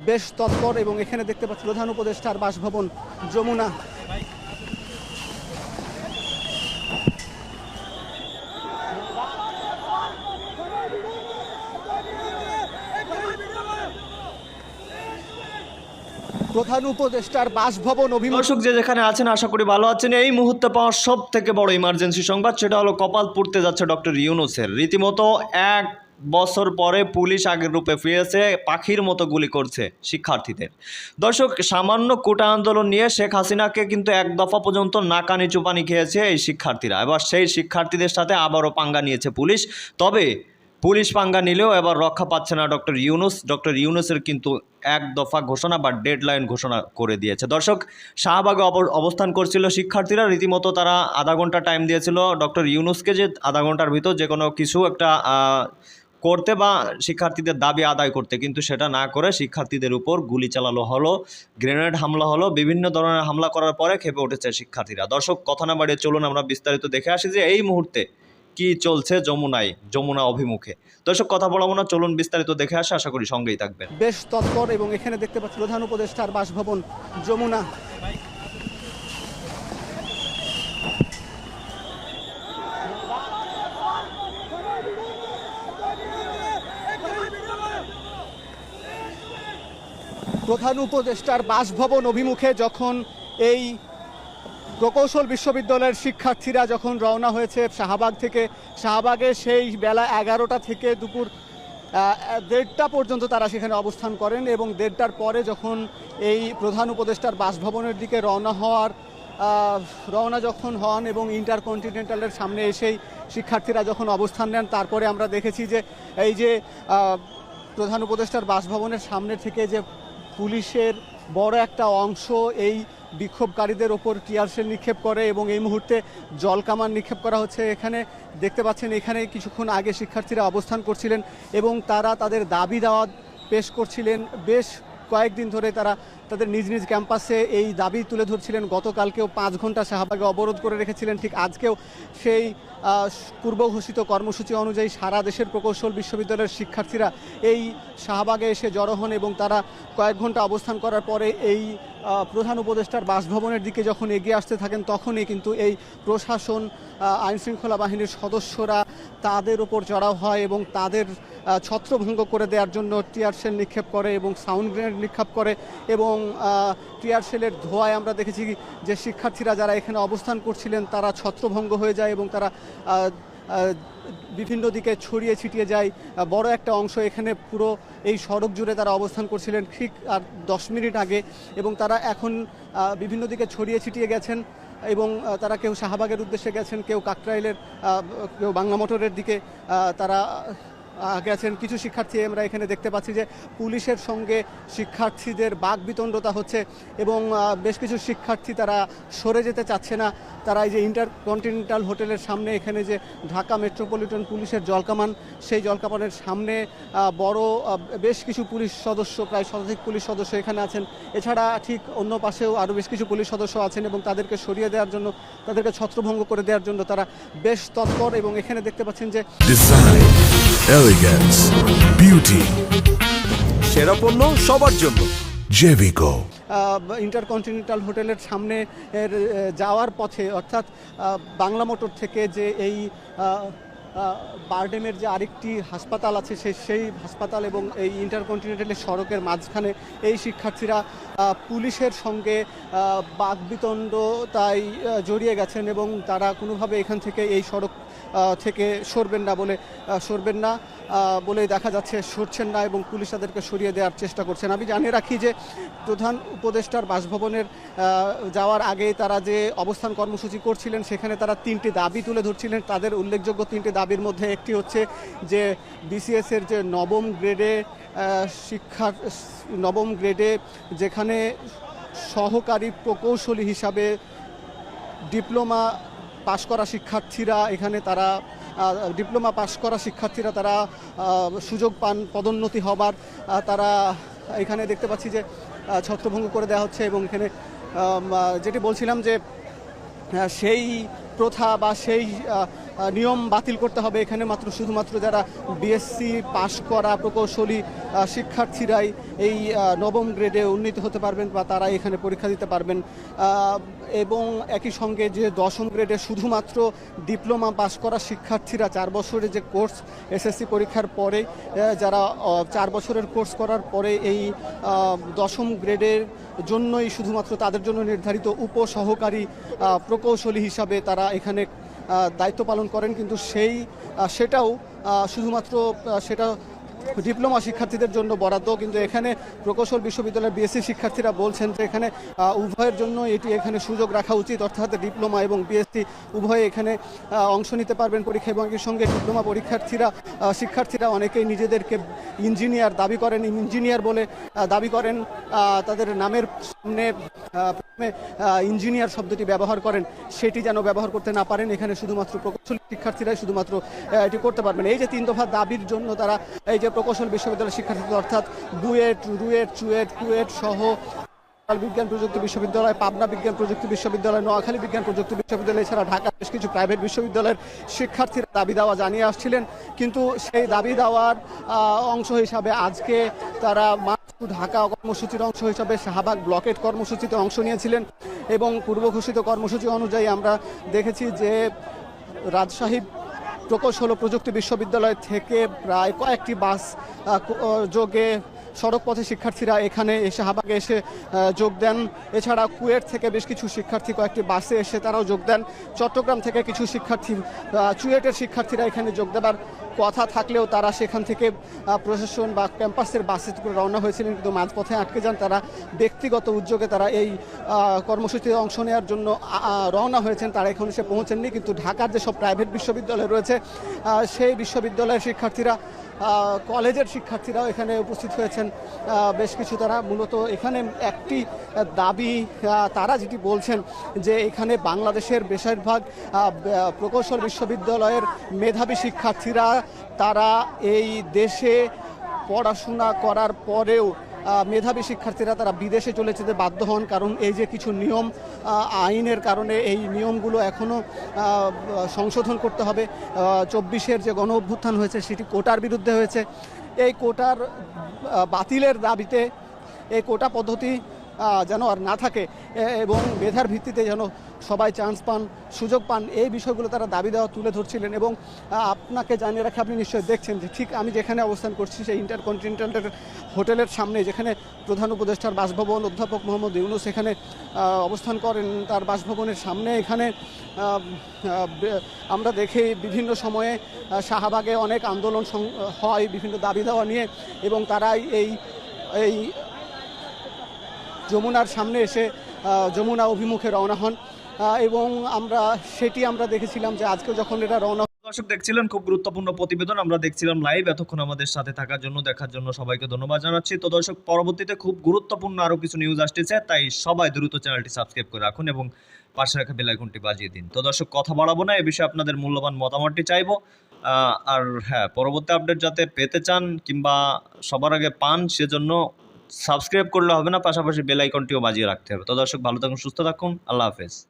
বেশ তৎপর এবং এখানে দেখতে পাচ্ছি প্রধান উপদেষ্টার বাসভবন যমুনা। প্রধান উপদেষ্টার বাসভবন অভিমুখ যে যেখানে আছেন, আশা করি ভালো আছেন। এই মুহূর্তে পাওয়া সব থেকে বড় ইমার্জেন্সি সংবাদ, সেটা হলো কপাল পুড়তে যাচ্ছে ডক্টর ইউনুসের। রীতিমতো এক বছর পরে পুলিশ আগের রূপে ফিরেছে, পাখির মতো গুলি করছে শিক্ষার্থীদের। দর্শক, সামান্য কোটা আন্দোলন নিয়ে শেখ হাসিনাকে কিন্তু এক দফা পর্যন্ত নাকানি চুপানি খেয়েছে এই শিক্ষার্থীরা। এবার সেই শিক্ষার্থীদের সাথে আবারও পাঙ্গা নিয়েছে পুলিশ। তবে পুলিশ পাঙ্গা নিলেও এবার রক্ষা পাচ্ছে না ডক্টর ইউনুস। ডক্টর ইউনুসের কিন্তু এক দফা ঘোষণা বা ডেডলাইন ঘোষণা করে দিয়েছে। দর্শক, শাহবাগে অব- অবস্থান করছিল শিক্ষার্থীরা। রীতিমতো তারা আধা ঘণ্টা টাইম দিয়েছিল। ডক্টর ইউনুসকে যে আধা ঘণ্টার ভিতর যে কোনো কিছু একটা করতে বা শিক্ষার্থীদের দাবি আদায় করতে, কিন্তু সেটা না করে শিক্ষার্থীদের উপর গুলি চালানো হলো, গ্রেনেড হামলা হলো, বিভিন্ন ধরনের হামলা করার পরে খেপে উঠেছে শিক্ষার্থীরা। দর্শক, কথা না বাড়িয়ে চলুন, আমরা বিস্তারিত দেখে আসি যে এই মুহূর্তে কি চলছে যমুনায়, যমুনা অভিমুখে। দর্শক, কথা বলব না, চলুন বিস্তারিত দেখে আসে, আশা করি সঙ্গেই থাকবেন। বেশ তৎপর এবং এখানে দেখতে পাচ্ছি প্রধান উপদেষ্টার বাসভবন যমুনা। প্রধান উপদেষ্টার বাসভবন অভিমুখে যখন এই প্রকৌশল বিশ্ববিদ্যালয়ের শিক্ষার্থীরা যখন রওনা হয়েছে শাহবাগ থেকে, শাহবাগে সেই বেলা এগারোটা থেকে দুপুর দেড়টা পর্যন্ত তারা সেখানে অবস্থান করেন এবং দেড়টার পরে যখন এই প্রধান উপদেষ্টার বাসভবনের দিকে রওনা হওয়ার রওনা যখন হন এবং ইন্টারকন্টিনেন্টালের সামনে এসেই শিক্ষার্থীরা যখন অবস্থান নেন, তারপরে আমরা দেখেছি যে এই যে প্রধান উপদেষ্টার বাসভবনের সামনে থেকে যে পুলিশের বড় একটা অংশ এই বিক্ষোভকারীদের ওপর টিয়ারশেল নিক্ষেপ করে এবং এই মুহূর্তে জলকামান নিক্ষেপ করা হচ্ছে। এখানে দেখতে পাচ্ছেন, এখানে কিছুক্ষণ আগে শিক্ষার্থীরা অবস্থান করছিলেন এবং তারা তাদের দাবি দাওয়া পেশ করছিলেন। বেশ কয়েকদিন ধরে তারা তাদের নিজ নিজ ক্যাম্পাসে এই দাবি তুলে ধরছিলেন। গতকালকেও পাঁচ ঘণ্টা শাহবাগে অবরোধ করে রেখেছিলেন। ঠিক আজকেও সেই পূর্ব ঘোষিত কর্মসূচি অনুযায়ী সারা দেশের প্রকৌশল বিশ্ববিদ্যালয়ের শিক্ষার্থীরা এই শাহবাগে এসে জড়ো হন এবং তারা কয়েক ঘণ্টা অবস্থান করার পরে এই প্রধান উপদেষ্টার বাসভবনের দিকে যখন এগিয়ে আসতে থাকেন, তখনই কিন্তু এই প্রশাসন আইনশৃঙ্খলা বাহিনীর সদস্যরা তাদের ওপর চড়াও হয় এবং তাদের ছত্রভঙ্গ করে দেওয়ার জন্য টিয়ারশেল নিক্ষেপ করে এবং সাউন্ড গ্রেনেড নিক্ষেপ করে এবং টিয়ারশেলের ধোঁয়ায় আমরা দেখেছি যে শিক্ষার্থীরা যারা এখানে অবস্থান করছিলেন তারা ছত্রভঙ্গ হয়ে যায় এবং তারা বিভিন্ন দিকে ছড়িয়ে ছিটিয়ে যায়। বড় একটা অংশ এখানে পুরো এই সড়ক জুড়ে তারা অবস্থান করছিলেন ঠিক, আর দশ মিনিট আগে এবং তারা এখন বিভিন্ন দিকে ছড়িয়ে ছিটিয়ে গেছেন এবং তারা কেউ শাহবাগের উদ্দেশ্যে গেছেন, কেউ কাকরাইলের কেউ বাংলা মোটরের দিকে তারা গেছেন কিছু শিক্ষার্থী, আমরা এখানে দেখতে পাচ্ছি যে পুলিশের সঙ্গে শিক্ষার্থীদের বাক বিতণ্ডতা হচ্ছে এবং বেশ কিছু শিক্ষার্থী তারা সরে যেতে চাচ্ছে না। তারা এই যে ইন্টারকন্টিনেন্টাল হোটেলের সামনে, এখানে যে ঢাকা মেট্রোপলিটন পুলিশের জলকামান, সেই জলকামানের সামনে বড় বেশ কিছু পুলিশ সদস্য, প্রায় শতাধিক পুলিশ সদস্য এখানে আছেন। এছাড়া ঠিক অন্য পাশেও আরও বেশ কিছু পুলিশ সদস্য আছেন এবং তাদেরকে সরিয়ে দেওয়ার জন্য, তাদেরকে ছত্রভঙ্গ করে দেওয়ার জন্য তারা বেশ তৎপর এবং এখানে দেখতে পাচ্ছেন যে Elegance, beauty, সেরা পণ্য সবার জন্য Jevico. ইন্টারকন্টিনেন্টাল হোটেলের সামনে যাওয়ার পথে অর্থাৎ বাংলা মোটর থেকে যে এই বারডেমের যে আরেকটি হাসপাতাল আছে সে সেই হাসপাতাল এবং এই ইন্টারকন্টিনেন্টালের সড়কের মাঝখানে এই শিক্ষার্থীরা পুলিশের সঙ্গে আহ, বাকবিতণ্ড তাই আহ, জড়িয়ে গেছেন এবং তারা কোনোভাবে এখান থেকে এই সড়ক থেকে সরবেন না বলে সরবেন না আহ, বলে দেখা যাচ্ছে সরছেন না এবং পুলিশ তাদেরকে সরিয়ে দেওয়ার চেষ্টা করছেন। আমি জানিয়ে রাখি যে প্রধান উপদেষ্টার বাসভবনের যাওয়ার আগে তারা যে অবস্থান কর্মসূচি করছিলেন সেখানে তারা তিনটি দাবি তুলে ধরছিলেন। তাদের উল্লেখযোগ্য তিনটি দাবির মধ্যে একটি হচ্ছে যে বিসিএস এর যে নবম গ্রেডে আহ, শিক্ষার নবম গ্রেডে যেখানে সহকারী প্রকৌশলী হিসাবে ডিপ্লোমা পাশ করা শিক্ষার্থীরা এখানে তারা ডিপ্লোমা পাশ করা শিক্ষার্থীরা তারা সুযোগ পান পদোন্নতি হবার। তারা এখানে দেখতে পাচ্ছি যে ছত্রভঙ্গ করে দেওয়া হচ্ছে এবং এখানে যেটি বলছিলাম যে সেই প্রথা বা সেই নিয়ম বাতিল করতে হবে এখানে মাত্র, শুধুমাত্র যারা বিএসসি পাশ করা প্রকৌশলী শিক্ষার্থীরাই এই নবম গ্রেডে উন্নীত হতে পারবেন বা তারা এখানে পরীক্ষা দিতে পারবেন। এবং একই সঙ্গে যে দশম গ্রেডে শুধুমাত্র ডিপ্লোমা পাশ করা শিক্ষার্থীরা চার বছরের যে কোর্স এসএসসি পরীক্ষার পরে যারা চার বছরের কোর্স করার পরে এই দশম গ্রেডের জন্যই শুধুমাত্র তাদের জন্য নির্ধারিত উপসহকারী প্রকৌশলী হিসাবে তারা এখানে দায়িত্ব পালন করেন, কিন্তু সেই সেটাও শুধুমাত্র সেটা ডিপ্লোমা শিক্ষার্থীদের জন্য বরাদ্দ, কিন্তু এখানে প্রকৌশল বিশ্ববিদ্যালয়ের বিএসসি শিক্ষার্থীরা বলছেন যে এখানে উভয়ের জন্য এটি এখানে সুযোগ রাখা উচিত, অর্থাৎ ডিপ্লোমা এবং বিএসসি উভয়ে এখানে অংশ নিতে পারবেন পরীক্ষা এবং এর সঙ্গে ডিপ্লোমা পরীক্ষার্থীরা শিক্ষার্থীরা অনেকেই নিজেদেরকে ইঞ্জিনিয়ার দাবি করেন, ইঞ্জিনিয়ার বলে দাবি করেন তাদের নামের সামনে ইঞ্জিনিয়ার শব্দটি ব্যবহার করেন, সেটি যেন ব্যবহার করতে না পারেন, এখানে শুধুমাত্র প্রকৌশল শিক্ষার্থীরাই শুধুমাত্র এটি করতে পারবেন। এই যে তিন দফা দাবির জন্য তারা এই যে প্রকৌশল বিশ্ববিদ্যালয়ের শিক্ষার্থীদের, অর্থাৎ বুয়েট রুয়েট, চুয়েট, কুয়েট সহ বিজ্ঞান প্রযুক্তি বিশ্ববিদ্যালয়, পাবনা বিজ্ঞান প্রযুক্তি বিশ্ববিদ্যালয়, নোয়াখালী বিজ্ঞান প্রযুক্তি বিশ্ববিদ্যালয়, এছাড়া ঢাকা বেশ কিছু প্রাইভেট বিশ্ববিদ্যালয়ের শিক্ষার্থীরা দাবি দাওয়া জানিয়ে আসছিলেন। কিন্তু সেই দাবি দাওয়ার অংশ হিসাবে আজকে তারা ঢাকা কর্মসূচির অংশ হিসাবে শাহবাগ ব্লকেট কর্মসূচিতে অংশ নিয়েছিলেন এবং পূর্ব ঘোষিত কর্মসূচি অনুযায়ী আমরা দেখেছি যে রাজশাহী প্রকৌশল প্রযুক্তি বিশ্ববিদ্যালয় থেকে প্রায় কয়েকটি বাস যোগে সড়ক পথে শিক্ষার্থীরা এখানে এসে হাবাগে এসে যোগ দেন। এছাড়া কুয়েট থেকে বেশ কিছু শিক্ষার্থী কয়েকটি বাসে এসে তারাও যোগ দেন। চট্টগ্রাম থেকে কিছু শিক্ষার্থী চুয়েটের শিক্ষার্থীরা এখানে যোগ দেবার কথা থাকলেও তারা সেখান থেকে প্রশাসন বা ক্যাম্পাসের বাসে করে রওনা হয়েছিলেন কিন্তু মাঝপথে আটকে যান। তারা ব্যক্তিগত উদ্যোগে তারা এই কর্মসূচিতে অংশ নেওয়ার জন্য রওনা হয়েছেন। তারা এখন এসে পৌঁছেননি। কিন্তু ঢাকার যেসব প্রাইভেট বিশ্ববিদ্যালয় রয়েছে সেই বিশ্ববিদ্যালয়ের শিক্ষার্থীরা কলেজের শিক্ষার্থীরাও এখানে উপস্থিত হয়েছেন। বেশ কিছু তারা মূলত এখানে একটি দাবি তারা যেটি বলছেন যে এখানে বাংলাদেশের বেশিরভাগ প্রকৌশল বিশ্ববিদ্যালয়ের মেধাবী শিক্ষার্থীরা তারা এই দেশে পড়াশোনা করার পরেও মেধাবী শিক্ষার্থীরা তারা বিদেশে চলে যেতে বাধ্য হন, কারণ এই যে কিছু নিয়ম আইনের কারণে এই নিয়মগুলো এখনও সংশোধন করতে হবে। চব্বিশের যে গণ অভ্যুত্থান হয়েছে, সেটি কোটার বিরুদ্ধে হয়েছে। এই কোটার বাতিলের দাবিতে এই কোটা পদ্ধতি যেন আর না থাকে এবং মেধার ভিত্তিতে যেন সবাই চান্স পান, সুযোগ পান, এই বিষয়গুলো তারা দাবি দেওয়া তুলে ধরছিলেন এবং আপনাকে জানিয়ে রাখে, আপনি নিশ্চয়ই দেখছেন যে ঠিক আমি যেখানে অবস্থান করছি সেই ইন্টারকন্টিনেন্টাল হোটেলের সামনে, যেখানে প্রধান উপদেষ্টার বাসভবন অধ্যাপক মোহাম্মদ ইউনুস এখানে অবস্থান করেন। তার বাসভবনের সামনে এখানে আমরা দেখি বিভিন্ন সময়ে শাহবাগে অনেক আন্দোলন হয়, বিভিন্ন দাবি দেওয়া নিয়ে এবং তারাই এই এই যমুনার সামনে এসে যমুনা অভিমুখে রওনা হন। এবং আমরা সেটি আমরা দেখেছিলাম যে আজকে যখন এটা রওনা দর্শক, দেখছিলেন খুব গুরুত্বপূর্ণ প্রতিবেদন, আমরা দেখছিলাম লাইভ এতক্ষণ আমাদের সাথে থাকার জন্য, দেখার জন্য সবাইকে ধন্যবাদ জানাচ্ছি। তো দর্শক, পরবর্তীতে খুব গুরুত্বপূর্ণ আরও কিছু নিউজ আসতেছে, তাই সবাই দ্রুত চ্যানেলটি সাবস্ক্রাইব করে রাখুন এবং পাশে রাখা বেল আইকনটি বাজিয়ে দিন। তো দর্শক, কথা বাড়াবো না, এ বিষয়ে আপনাদের মূল্যবান মতামতটি চাইব। আর হ্যাঁ পরবর্তী আপডেট যাতে পেতে চান কিংবা সবার আগে পান, সেজন্য সাবস্ক্রাইব করলে হবে না, পাশাপাশি বেল আইকনটিও বাজিয়ে রাখতে হবে। তো দর্শক, ভালো থাকুন, সুস্থ থাকুন, আল্লাহ হাফেজ।